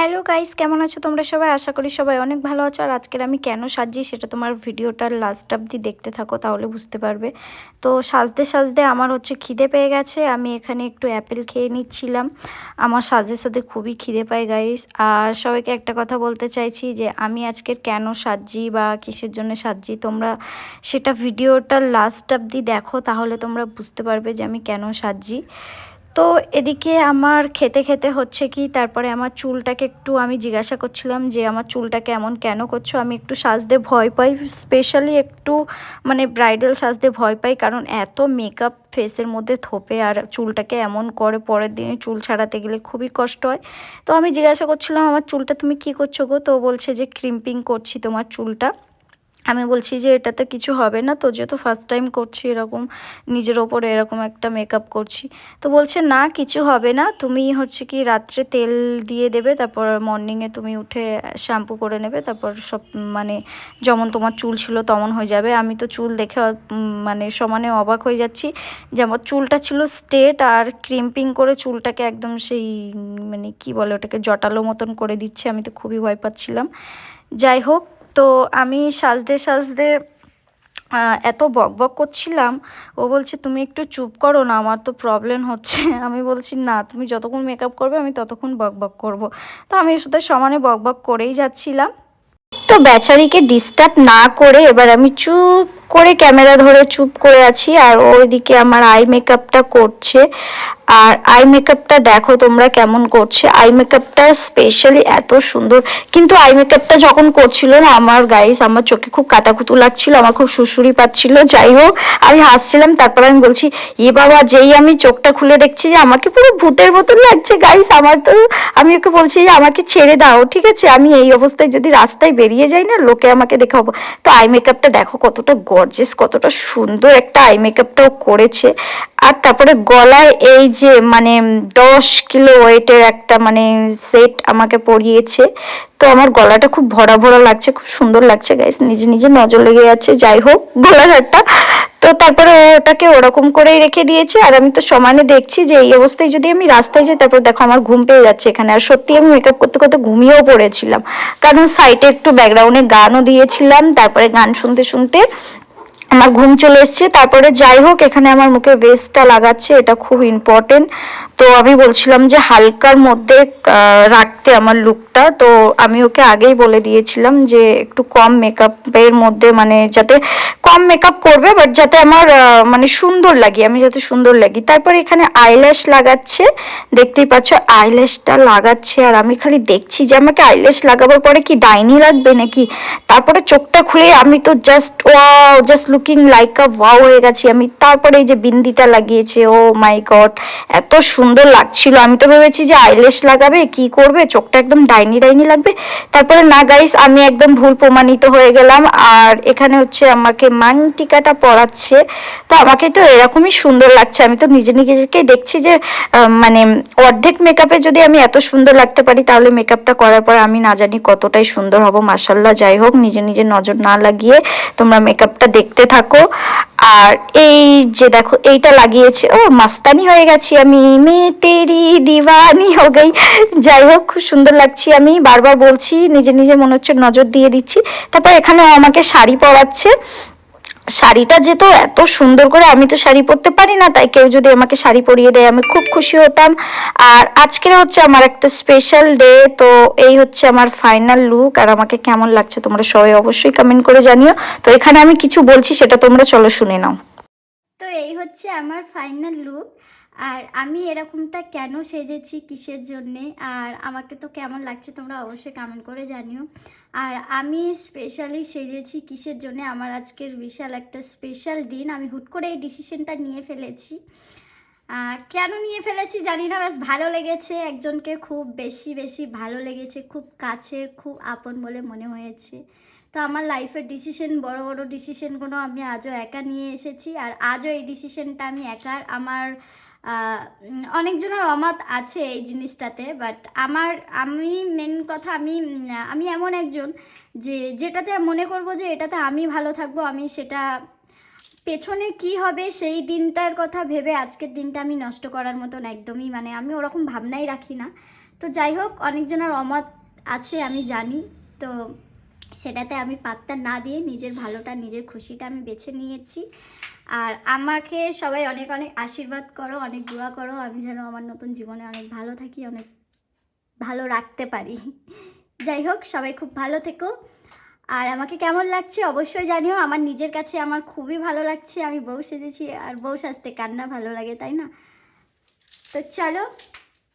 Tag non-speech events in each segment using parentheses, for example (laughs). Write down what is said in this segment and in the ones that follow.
Hello guys কেমন আছো তোমরা সবাই? আশা করি সবাই অনেক ভালো আছো। আর আজকের আমি কেন সাজি সেটা তোমার ভিডিওটার লাস্ট অবধি দেখতে থাকো, তাহলে বুঝতে পারবে। তো সাজতে সাজতে আমার হচ্ছে খিদে পেয়ে গেছে। আমি এখানে একটু অ্যাপেল খেয়ে নিচ্ছিলাম। আমার সাজতে সাথে খুবই খিদে পায় গাইস আর সবাইকে একটা কথা বলতে চাইছি যে, আমি আজকের কেন সাজি বা কিসের জন্য সাজি তোমরা সেটা ভিডিওটার লাস্ট অবধি দেখো, তাহলে তোমরা বুঝতে পারবে যে আমি কেন সাজি তো এদিকে আমার খেতে খেতে হচ্ছে কি, তারপরে আমার চুলটাকে একটু আমি জিজ্ঞাসা করছিলাম যে আমার চুলটাকে এমন কেন করছ? আমি একটু সাজতে ভয় পাই স্পেশালি একটু মানে ব্রাইডাল সাজতে ভয় পাই, কারণ এত মেকআপ ফেসের মধ্যে থোপে আর চুলটাকে এমন করে পরের দিনে চুল ছাড়াতে গেলে খুবই কষ্ট হয়। তো আমি জিজ্ঞাসা করছিলাম, আমার চুলটা তুমি কি করছ গো? তো বলছে যে ক্রিম্পিং করছি তোমার চুলটা। আমি বলছি যে এটাতে কিছু হবে না তো যেহেতু ফার্স্ট টাইম করছি এরকম, নিজের ওপরে এরকম একটা মেকআপ করছি। তো বলছে, না, কিছু হবে না, তুমি হচ্ছে কি রাত্রে তেল দিয়ে দেবে, তারপর মর্নিংয়ে তুমি উঠে শ্যাম্পু করে নেবে, তারপর সব মানে যেমন তোমার চুল ছিল তেমন হয়ে যাবে। আমি তো চুল দেখে মানে সমানে অবাক হয়ে যাচ্ছি যে আমার চুলটা ছিল স্টেট আর ক্রিম্পিং করে চুলটাকে একদম সেই মানে কি বলে ওটাকে জটালো মতন করে দিচ্ছে, আমি তো খুবই ভয় পাচ্ছিলাম। যাই হোক তো আমি সাজতে সাজতে এত বক বক করছিলাম। ও বলছে, তুমি একটু চুপ করো না, আমার তো প্রবলেম হচ্ছে। (laughs) আমি বলছি, না, তুমি যতক্ষণ মেকআপ করবে, আমি ততক্ষণ বক বক করব। তো আমি শুধু সমানে বক বক করেই যাচ্ছিলাম। তো বেচারিকে ডিস্টার্ব না করে এবার আমি চুপ করে ক্যামেরা ধরে চুপ করে আছি, আর ওইদিকে আমার আই মেকআপটা করছে। আর আই মেকআপটা দেখো তোমরা কেমন করছে। আই মেকআপটা স্পেশালি এত সুন্দর। কিন্তু আই মেকআপটা যখন করছিল না, আমার গাইস আমার চোখে খুব কাটাকুতু লাগছিল, আমার খুব সুসুরি পাচ্ছিল। যাই হোক, আমি হাসছিলাম, তারপর আমি বলছি, এ বাবা, যেই আমি চোখটা খুলে দেখছি যে আমাকে পুরো ভূতের মতন লাগছে গাইস আমার তো আমি ওকে বলছি যে আমাকে ছেড়ে দাও, ঠিক আছে? আমি এই অবস্থায় যদি রাস্তায় বেরিয়ে যাই না, লোকে আমাকে দেখাবো তো আই মেকআপটা দেখো কতটা গর্জেস কতটা সুন্দর একটা আই মেকআপটাও করেছে। আর তারপরে গলায় এই যে মানে দশ কিলো ওয়েটের একটা মানে সেট আমাকে পরিয়েছে। তো আমার গলাটা খুব ভরা ভরা লাগছে, খুব সুন্দর লাগছে গাইস নিজে নিজে নজর লেগে যাচ্ছে। যাই হোক, গলার একটা তো তারপরে ওটাকে ওরকম করেই রেখে দিয়েছে। আর আমি তো সমানে দেখছি যে এই অবস্থায় যদি আমি রাস্তায় যাই, তারপর দেখো আমার ঘুম পেয়ে যাচ্ছে এখানে। আর সত্যি আমি মেকআপ করতে করতে ঘুমিয়েও পড়েছিলাম। কারণ সাইডে একটু ব্যাকগ্রাউন্ডে গানও দিয়েছিলাম, তারপরে গান শুনতে শুনতে আমার ঘুম চলে এসছে। তারপরে যাই হোক, এখানে আমার মুখে ভেস্টটা লাগাচ্ছে, এটা খুব ইম্পর্টেন্ট তো আমি বলছিলাম যে হালকার মধ্যে রাখতে আমার লুকটা। তো আমি ওকে আগেই বলে দিয়েছিলাম যে একটু কম মেকআপের মধ্যে মানে যাতে কম মেকআপ করবে বাট যাতে আমার মানে সুন্দর লাগে, আমি যাতে সুন্দর লাগি। তারপর এখানে আইল্যাশ লাগাচ্ছে। দেখতেই পাচ্ছ আইল্যাশটা লাগাচ্ছে, আর আমি খালি দেখছি যে আমাকে আইল্যাশ লাগাবার পরে কি ডাইনি লাগবে নাকি? তারপরে চোখটা খুলে আমি তো just wow just looking like a wow হয়ে গেছি। আমি তারপরে এই যে বিন্দিটা লাগিয়েছে ও মাই গড এত সুন্দর লাগছিল। আমি তো ভেবেছি যে আইল্যাশ লাগাবে, কি করবে? চোখটা একদম ডাইনি ডাইনি লাগবে। তারপরে না গাইস আমি একদম ভুল প্রমাণিত হয়ে গেলাম। আর এখানে হচ্ছে আমাকে মান টিকাটা পরাচ্ছে। তো আমাকে তো এরকমই সুন্দর লাগছে। আমি তো নিজে নিজেকে দেখছি যে মানে অর্ধেক মেকআপে যদি আমি এত সুন্দর লাগতে পারি, তাহলে মেকআপটা করার পর আমি না জানি কতটাই সুন্দর হব। মাসাল্লাহ যাই হোক, নিজে নিজে নজর না লাগিয়ে তোমরা মেকআপটা দেখতে থাকো। আর এই যে দেখো, এইটা লাগিয়েছে। ও, মাস্তানি হয়ে গেছি আমি। মে তেরি দিওয়ানি হো গেই। যাই হোক, খুব সুন্দর লাগছি আমি। বারবার বলছি, নিজে নিজে মনে হচ্ছে নজর দিয়ে দিচ্ছি। তারপর এখানে আমাকে শাড়ি পরাচ্ছে। শাড়িটা যেহেতু এত সুন্দর করে আমি তো শাড়ি পরতে পারি না, তাই কেউ যদি আমাকে শাড়ি পরিয়ে দেয়, আমি খুব খুশি হতাম। আর আজকের হচ্ছে আমার একটা স্পেশাল ডে তো এই হচ্ছে আমার ফাইনাল লুক আর আমাকে কেমন লাগছে তোমরা সবাই অবশ্যই কমেন্ট করে জানিও। তো এখানে আমি কিছু বলছি, সেটা তোমরা চলো শুনে নাও। তো এই হচ্ছে আমার ফাইনাল লুক আর আমি এরকমটা কেন সেজেছি কিসের জন্যে, আর আমাকে তো কেমন লাগছে তোমরা অবশ্যই কমেন্ট করে জানিও। আর আমি স্পেশালি সেজেছি কিসের জন্যে? আমার আজকের বিশাল একটা স্পেশাল দিন। আমি হুট করে এই ডিসিশনটা নিয়ে ফেলেছি। কেন নিয়ে ফেলেছি জানি না, ব্যাস ভালো লেগেছে। একজনকে খুব বেশি বেশি ভালো লেগেছে, খুব কাছের, খুব আপন বলে মনে হয়েছে। তো আমার লাইফের ডিসিশন বড় বড় ডিসিশনগুলো আমি আজও একা নিয়ে এসেছি। আর আজও এই ডিসিশনটা আমি একার। আমার অনেকজনের অমত আছে এই জিনিসটাতে বাট আমার, আমি মেন কথা, আমি আমি এমন একজন যে, যেটাতে মনে করব যে, এটাতে আমি ভালো থাকব, আমি সেটা পেছনে কি হবে সেই দিনটার কথা ভেবে আজকের দিনটা আমি নষ্ট করার মতন একদমই মানে আমি ওরকম ভাবনাই রাখি না। তো যাই হোক, অনেকজনের অমত আছে, আমি জানি। তো সেটাতে আমি পাত্তা না দিয়ে নিজের ভালোটা, নিজের খুশিটা আমি বেছে নিয়েছি। আর আমাকে সবাই অনেক অনেক আশীর্বাদ করো, অনেক দোয়া করো, আমি যেন আমার নতুন জীবনে অনেক ভালো থাকি, অনেক ভালো রাখতে পারি। যাই হোক, সবাই খুব ভালো থেকো। আর আমাকে কেমন লাগছে অবশ্যই জানিও, আমার নিজের কাছে আমার খুবই ভালো লাগছে। আমি বউ সেজেছি, আর বউ সাজতে কান্না ভালো লাগে, তাই না? তো চলো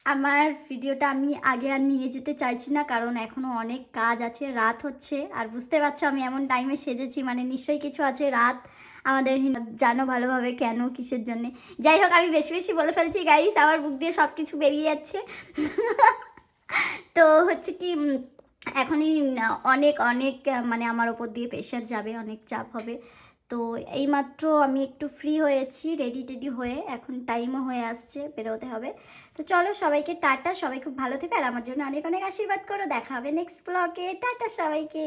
আমার ভিডিওটা আমি আগে আর নিয়ে যেতে চাইছি না, কারণ এখনও অনেক কাজ আছে, রাত হচ্ছে। আর বুঝতে পারছ, আমি এমন টাইমে সেজেছি মানে নিশ্চয়ই কিছু আছে রাত। আমাদের জানো ভালোভাবে কেন, কিসের জন্যে। যাই হোক, আমি বেশি বেশি বলে ফেলছি গাইস আমার বুক দিয়ে সব কিছু বেরিয়ে যাচ্ছে। তো হচ্ছে কি এখনই অনেক অনেক মানে আমার ওপর দিয়ে প্রেশার যাবে, অনেক চাপ হবে। তো এইমাত্র আমি একটু ফ্রি হয়েছি রেডি টেডি হয়ে এখন টাইমও হয়ে আসছে, বেরোতে হবে। তো চলো সবাইকে টাটা, সবাই খুব ভালো থেকে, আর আমার জন্য অনেক অনেক আশীর্বাদ করো। দেখা হবে নেক্সট ব্লগে টাটা সবাইকে।